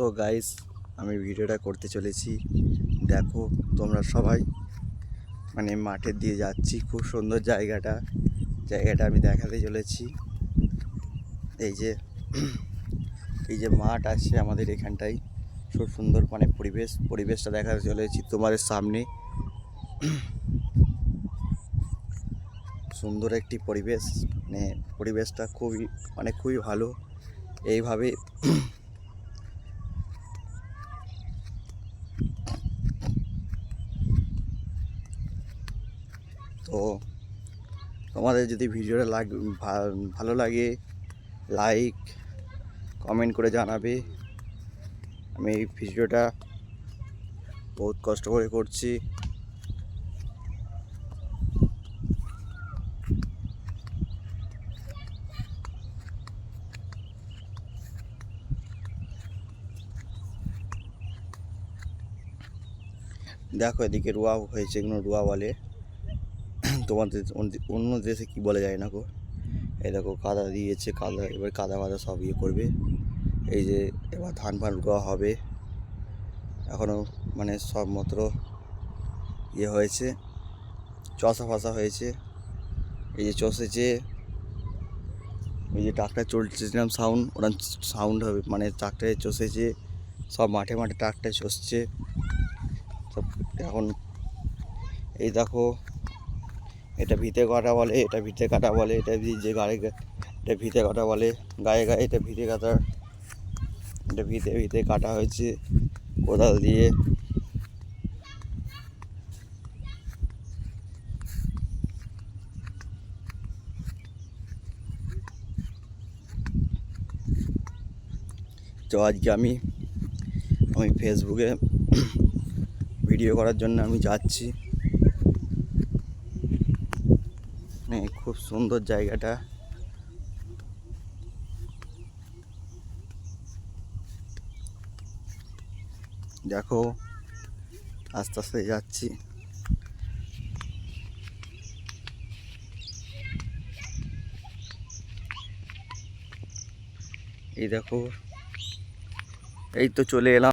So guys আমি ভিডিওটা করতে চলেছি। দেখো, তোমরা সবাই মানে মাঠের দিয়ে যাচ্ছি। খুব সুন্দর জায়গাটা। জায়গাটা আমি দেখাতে চলেছি। এই যে এই যে মাঠ আছে আমাদের এখানটাই খুব সুন্দর মানে পরিবেশ, পরিবেশটা দেখাতে চলেছি তোমাদের সামনে। সুন্দর একটি পরিবেশ মানে পরিবেশটা খুবই মানে খুবই ভালো। এইভাবে তো তোমাদের যদি ভিডিওটা লাগ ভালো লাগে লাইক কমেন্ট করে জানাবে। আমি এই ভিডিওটা বহুত কষ্ট করে করছি। দেখো এদিকে রুয়া হয়েছে, এগুলো রুয়া বলে। তোমাদের অন্য- দেশে কি বলে যায় না গো। এই দেখো, কাদা দিয়েছে, কাদা, এবার কাদা ফাদা সব ইয়ে করবে। এই যে, এবার ধান ফান রোয়া হবে। এখনও মানে সব মাত্র ইয়ে হয়েছে, চষা ফসা হয়েছে। এই যে চষেছে, ওই যে ট্রাক্টর চলছিলাম সাউন্ড, ওরা সাউন্ড হবে মানে ট্রাক্টরে চষেছে, সব মাঠে মাঠে ট্রাক্টর চষছে। সব এখন, এই দেখো এটা ভিতে কাটা বলে, এটা ভিতে কাটা বলে, এটা যে গায়ে এটা ভিতে কাটা বলে, গায়ে গায়ে এটা ভিতে কাটা এটা ভিতে ভিতে কাটা হয়েছে, কোদাল দিয়ে। তো আজকে আমি আমি ফেসবুকে ভিডিও করার জন্য আমি যাচ্ছি মানে খুব সুন্দর জায়গাটা। দেখো আস্তে আস্তে যাচ্ছি। এই দেখো এই তো চলে এলাম।